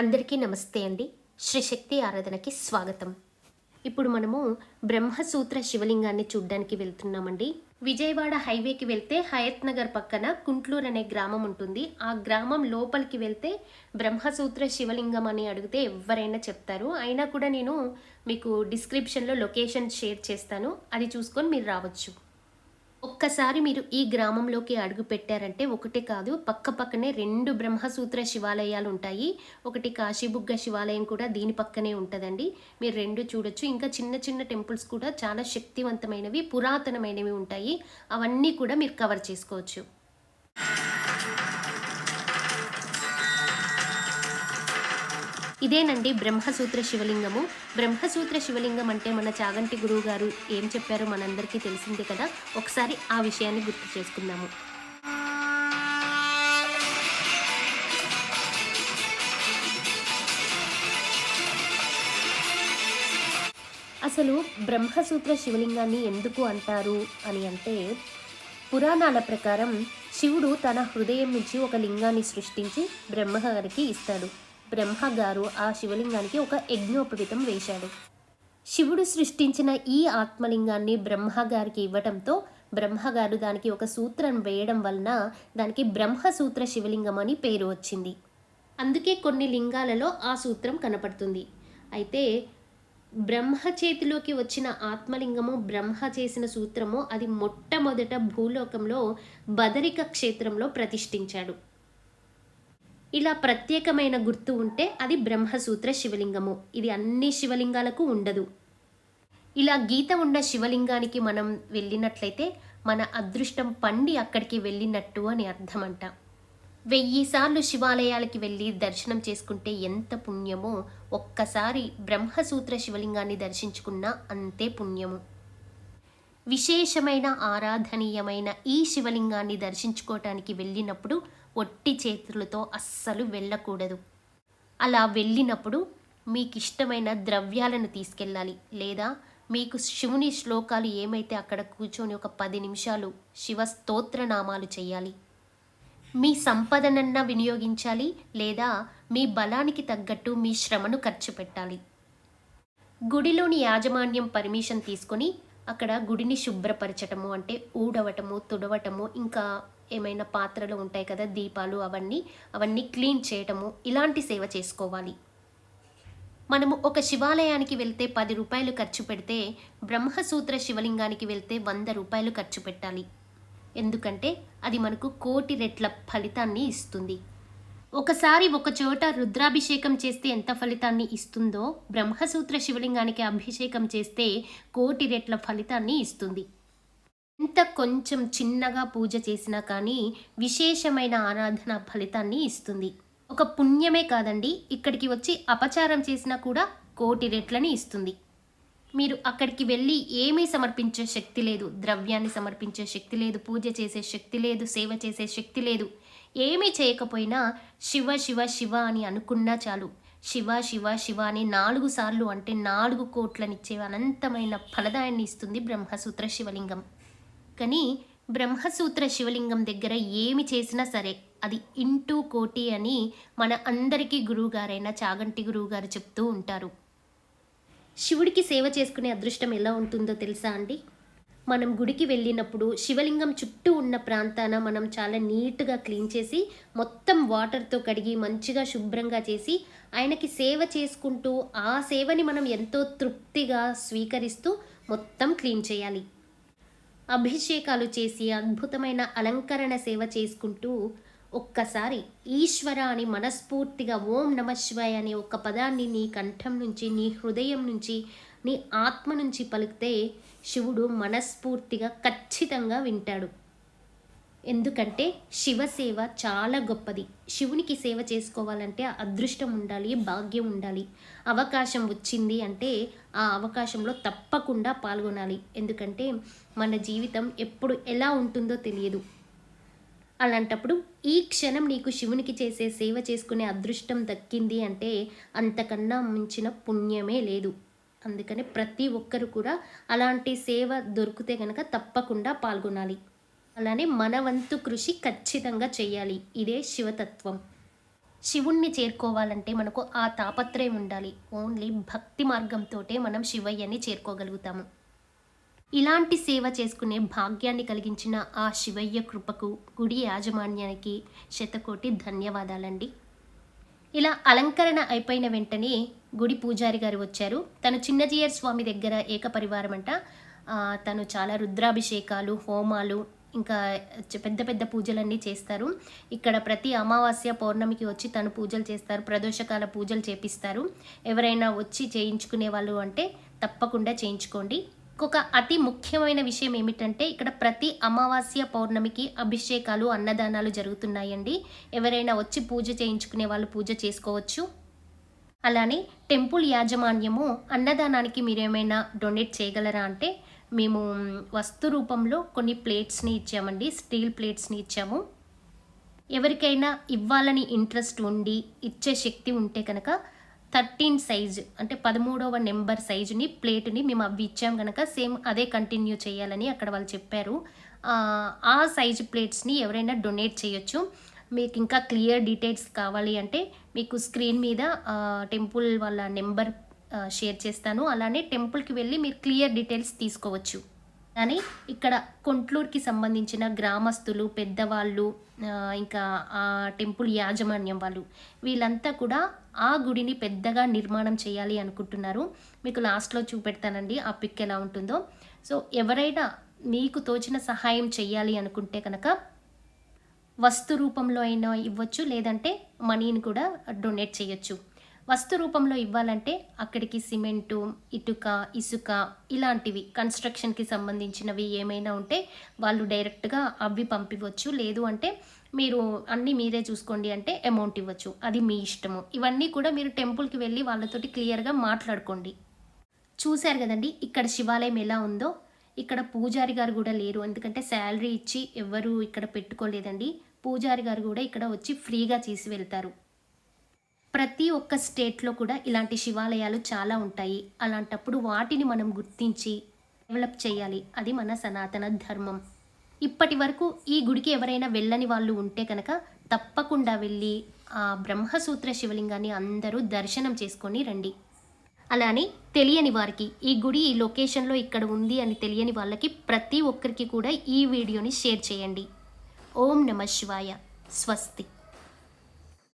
అందరికీ నమస్తే అండి. శ్రీశక్తి ఆరాధనకి స్వాగతం. ఇప్పుడు మనము బ్రహ్మసూత్ర శివలింగాన్ని చూడ్డానికి వెళ్తున్నామండి. విజయవాడ హైవేకి వెళ్తే హయత్ నగర్ పక్కన కుంట్లూరు అనే గ్రామం ఉంటుంది. ఆ గ్రామం లోపలికి వెళ్తే బ్రహ్మసూత్ర శివలింగం అని అడిగితే ఎవరైనా చెప్తారు. అయినా కూడా నేను మీకు డిస్క్రిప్షన్లో లొకేషన్ షేర్ చేస్తాను. అది చూసుకొని మీరు రావచ్చు. ఒక్కసారి మీరు ఈ గ్రామంలోకి అడుగు పెట్టారంటే ఒకటే కాదు పక్క పక్కనే రెండు బ్రహ్మసూత్ర శివాలయాలు ఉంటాయి. ఒకటి కాశీబుగ్గ శివాలయం కూడా దీని పక్కనే ఉంటుందండి. మీరు రెండు చూడొచ్చు. ఇంకా చిన్న చిన్న టెంపుల్స్ కూడా చాలా శక్తివంతమైనవి పురాతనమైనవి ఉంటాయి. అవన్నీ కూడా మీరు కవర్ చేసుకోవచ్చు. ఇదేనండి బ్రహ్మసూత్ర శివలింగము. బ్రహ్మసూత్ర శివలింగం అంటే మన చాగంటి గురువు గారు ఏం చెప్పారో మనందరికీ తెలిసిందే కదా. ఒకసారి ఆ విషయాన్ని గుర్తు చేసుకుందాము. అసలు బ్రహ్మసూత్ర శివలింగాన్ని ఎందుకు అంటారు అని అంటే పురాణాల ప్రకారం శివుడు తన హృదయం నుంచి ఒక లింగాన్ని సృష్టించి బ్రహ్మగారికి ఇస్తాడు. బ్రహ్మగారు ఆ శివలింగానికి ఒక యజ్ఞోపవితం వేశాడు. శివుడు సృష్టించిన ఈ ఆత్మలింగాన్ని బ్రహ్మగారికి ఇవ్వటంతో బ్రహ్మగారు దానికి ఒక సూత్రం వేయడం వలన దానికి బ్రహ్మసూత్ర శివలింగం అని పేరు వచ్చింది. అందుకే కొన్ని లింగాలలో ఆ సూత్రం కనపడుతుంది. అయితే బ్రహ్మ చేతిలోకి వచ్చిన ఆత్మలింగము బ్రహ్మ చేసిన సూత్రము అది మొట్టమొదట భూలోకంలో బదరిక క్షేత్రంలో ప్రతిష్ఠించాడు. ఇలా ప్రత్యేకమైన గుర్తు ఉంటే అది బ్రహ్మసూత్ర శివలింగము. ఇది అన్ని శివలింగాలకు ఉండదు. ఇలా గీత ఉన్న శివలింగానికి మనం వెళ్ళినట్లయితే మన అదృష్టం పండి అక్కడికి వెళ్ళినట్టు అని అర్థమంట. వెయ్యి సార్లు శివాలయాలకి వెళ్ళి దర్శనం చేసుకుంటే ఎంత పుణ్యమో ఒక్కసారి బ్రహ్మసూత్ర శివలింగాన్ని దర్శించుకున్నా అంతే పుణ్యము. విశేషమైన ఆరాధనీయమైన ఈ శివలింగాన్ని దర్శించుకోవటానికి వెళ్ళినప్పుడు ఒట్టి చేతులతో అస్సలు వెళ్ళకూడదు. అలా వెళ్ళినప్పుడు మీకు ఇష్టమైన ద్రవ్యాలను తీసుకెళ్ళాలి. లేదా మీకు శివుని శ్లోకాలు ఏమైతే అక్కడ కూర్చొని ఒక పది నిమిషాలు శివ స్తోత్రనామాలు చేయాలి మీ సంపదనన్నా వినియోగించాలి. లేదా మీ బలానికి తగ్గట్టు మీ శ్రమను ఖర్చు పెట్టాలి. గుడిలోని యాజమాన్యం పర్మిషన్ తీసుకొని అక్కడ గుడిని శుభ్రపరచటము అంటే ఊడవటము తుడవటము ఇంకా ఏమైనా పాత్రలు ఉంటాయి కదా దీపాలు అవన్నీ అవన్నీ క్లీన్ చేయటము ఇలాంటి సేవ చేసుకోవాలి. మనము ఒక శివాలయానికి వెళ్తే పది రూపాయలు ఖర్చు పెడితే బ్రహ్మసూత్ర శివలింగానికి వెళ్తే వంద రూపాయలు ఖర్చు పెట్టాలి. ఎందుకంటే అది మనకు కోటి రెట్ల ఫలితాన్ని ఇస్తుంది. ఒకసారి ఒక చోట రుద్రాభిషేకం చేస్తే ఎంత ఫలితాన్ని ఇస్తుందో బ్రహ్మసూత్ర శివలింగానికి అభిషేకం చేస్తే కోటి రెట్ల ఫలితాన్ని ఇస్తుంది. ఎంత కొంచెం చిన్నగా పూజ చేసినా కానీ విశేషమైన ఆరాధన ఫలితాన్ని ఇస్తుంది. ఒక పుణ్యమే కాదండి ఇక్కడికి వచ్చి అపచారం చేసినా కూడా కోటి రెట్లని ఇస్తుంది. మీరు అక్కడికి వెళ్ళి ఏమీ సమర్పించే శక్తి లేదు ద్రవ్యాన్ని సమర్పించే శక్తి లేదు పూజ చేసే శక్తి లేదు సేవ చేసే శక్తి లేదు. ఏమీ చేయకపోయినా శివ శివ శివ అని అనుకున్నా చాలు. శివ శివ శివ అని నాలుగు సార్లు అంటే నాలుగు కోట్లనిచ్చే అనంతమైన ఫలదాయాన్ని ఇస్తుంది బ్రహ్మసూత్ర శివలింగం. కానీ బ్రహ్మసూత్ర శివలింగం దగ్గర ఏమి చేసినా సరే అది ఇంటూ కోటి అని మన అందరికీ గురువుగారైన చాగంటి గురువుగారు చెప్తూ ఉంటారు. శివుడికి సేవ చేసుకునే అదృష్టం ఎలా ఉంటుందో తెలుసా అండి? మనం గుడికి వెళ్ళినప్పుడు శివలింగం చుట్టూ ఉన్న ప్రాంతాన మనం చాలా నీట్గా క్లీన్ చేసి మొత్తం వాటర్తో కడిగి మంచిగా శుభ్రంగా చేసి ఆయనకి సేవ చేసుకుంటూ ఆ సేవని మనం ఎంతో తృప్తిగా స్వీకరిస్తూ మొత్తం క్లీన్ చేయాలి. అభిషేకాలు చేసి అద్భుతమైన అలంకరణ సేవ చేసుకుంటూ ఒక్కసారి ఈశ్వర అని మనస్ఫూర్తిగా ఓం నమ శివాయ అనే ఒక పదాన్ని నీ కంఠం నుంచి నీ హృదయం నుంచి నీ ఆత్మ నుంచి పలికితే శివుడు మనస్ఫూర్తిగా ఖచ్చితంగా వింటాడు. ఎందుకంటే శివసేవ చాలా గొప్పది. శివునికి సేవ చేసుకోవాలంటే అదృష్టం ఉండాలి భాగ్యం ఉండాలి. అవకాశం వచ్చింది అంటే ఆ అవకాశంలో తప్పకుండా పాల్గొనాలి. ఎందుకంటే మన జీవితం ఎప్పుడు ఎలా ఉంటుందో తెలియదు. అలాంటప్పుడు ఈ క్షణం నీకు శివునికి చేసే సేవ చేసుకునే అదృష్టం దక్కింది అంటే అంతకన్నా మించిన పుణ్యమే లేదు. అందుకని ప్రతి ఒక్కరు కూడా అలాంటి సేవ దొరికితే కనుక తప్పకుండా పాల్గొనాలి. అలానే మన వంతు కృషి ఖచ్చితంగా చేయాలి. ఇదే శివతత్వం. శివుణ్ణి చేరుకోవాలంటే మనకు ఆ తాపత్రయం ఉండాలి. ఓన్లీ భక్తి మార్గంతోటే మనం శివయ్యని చేరుకోగలుగుతాము. ఇలాంటి సేవ చేసుకునే భాగ్యాన్ని కలిగించిన ఆ శివయ్య కృపకు గుడి యాజమాన్యానికి శతకోటి ధన్యవాదాలండి. ఇలా అలంకరణ అయిపోయిన వెంటనే గుడి పూజారి గారు వచ్చారు. తను చిన్నజీయర్ స్వామి దగ్గర ఏకపరివారం అంట తను చాలా రుద్రాభిషేకాలు హోమాలు ఇంకా పెద్ద పెద్ద పూజలన్నీ చేస్తారు. ఇక్కడ ప్రతి అమావాస్య పౌర్ణమికి వచ్చి తను పూజలు చేస్తారు. ప్రదోషకాల పూజలు చేపిస్తారు. ఎవరైనా వచ్చి చేయించుకునే వాళ్ళు అంటే తప్పకుండా చేయించుకోండి. ఇంకొక అతి ముఖ్యమైన విషయం ఏమిటంటే ఇక్కడ ప్రతి అమావాస్య పౌర్ణమికి అభిషేకాలు అన్నదానాలు జరుగుతున్నాయండి. ఎవరైనా వచ్చి పూజ చేయించుకునే వాళ్ళు పూజ చేసుకోవచ్చు. అలానే టెంపుల్ యాజమాన్యము అన్నదానానికి మీరు ఏమైనా డొనేట్ చేయగలరా అంటే మేము వస్తు రూపంలో కొన్ని ప్లేట్స్ని ఇచ్చామండి స్టీల్ ప్లేట్స్ని ఇచ్చాము. ఎవరికైనా ఇవ్వాలని ఇంట్రెస్ట్ ఉండి ఇచ్చే శక్తి ఉంటే కనుక థర్టీన్ సైజ్ అంటే పదమూడవ నెంబర్ సైజుని ప్లేట్ని మేము అవి ఇచ్చాం కనుక సేమ్ అదే కంటిన్యూ చేయాలని అక్కడ వాళ్ళు చెప్పారు. ఆ, ఆ సైజు ప్లేట్స్ని ఎవరైనా డొనేట్ చేయొచ్చు. మీకు ఇంకా క్లియర్ డీటెయిల్స్ కావాలి అంటే మీకు స్క్రీన్ మీద టెంపుల్ వాళ్ళ నెంబర్ షేర్ చేస్తాను. అలానే టెంపుల్కి వెళ్ళి మీరు క్లియర్ డీటెయిల్స్ తీసుకోవచ్చు. కానీ ఇక్కడ కొంట్లూరుకి సంబంధించిన గ్రామస్తులు పెద్దవాళ్ళు ఇంకా ఆ టెంపుల్ యాజమాన్యం వాళ్ళు వీళ్ళంతా కూడా ఆ గుడిని పెద్దగా నిర్మాణం చేయాలి అనుకుంటున్నారు. మీకు లాస్ట్లో చూపెడతానండి ఆ పిక్ ఎలా ఉంటుందో. సో ఎవరైనా మీకు తోచిన సహాయం చేయాలి అనుకుంటే కనుక వస్తు రూపంలో అయినా ఇవ్వచ్చు లేదంటే మనీని కూడా డొనేట్ చేయొచ్చు. వస్తు రూపంలో ఇవ్వాలంటే అక్కడికి సిమెంటు ఇటుక ఇసుక ఇలాంటివి కన్స్ట్రక్షన్కి సంబంధించినవి ఏమైనా ఉంటే వాళ్ళు డైరెక్ట్గా అవి పంపివచ్చు లేదు అంటే మీరు అన్నీ మీరే చూసుకోండి అంటే అమౌంట్ ఇవ్వచ్చు. అది మీ ఇష్టము. ఇవన్నీ కూడా మీరు టెంపుల్కి వెళ్ళి వాళ్ళతోటి క్లియర్గా మాట్లాడుకోండి. చూశారు కదండి ఇక్కడ శివాలయం ఎలా ఉందో. ఇక్కడ పూజారి గారు కూడా లేరు. ఎందుకంటే శాలరీ ఇచ్చి ఎవరు ఇక్కడ పెట్టుకోలేదండి. పూజారి గారు కూడా ఇక్కడ వచ్చి ఫ్రీగా చేసి వెళ్తారు. ప్రతి ఒక్క స్టేట్లో కూడా ఇలాంటి శివాలయాలు చాలా ఉంటాయి. అలాంటప్పుడు వాటిని మనం గుర్తించి డెవలప్ చేయాలి. అది మన సనాతన ధర్మం. ఇప్పటి వరకు ఈ గుడికి ఎవరైనా వెళ్ళని వాళ్ళు ఉంటే కనుక తప్పకుండా వెళ్ళి ఆ బ్రహ్మసూత్ర శివలింగాన్ని అందరూ దర్శనం చేసుకొని రండి. అలానే తెలియని వారికి ఈ గుడి ఈ లొకేషన్లో ఇక్కడ ఉంది అని తెలియని వాళ్ళకి ప్రతి ఒక్కరికి కూడా ఈ వీడియోని షేర్ చేయండి. ఓం నమ శివాయ. స్వస్తి.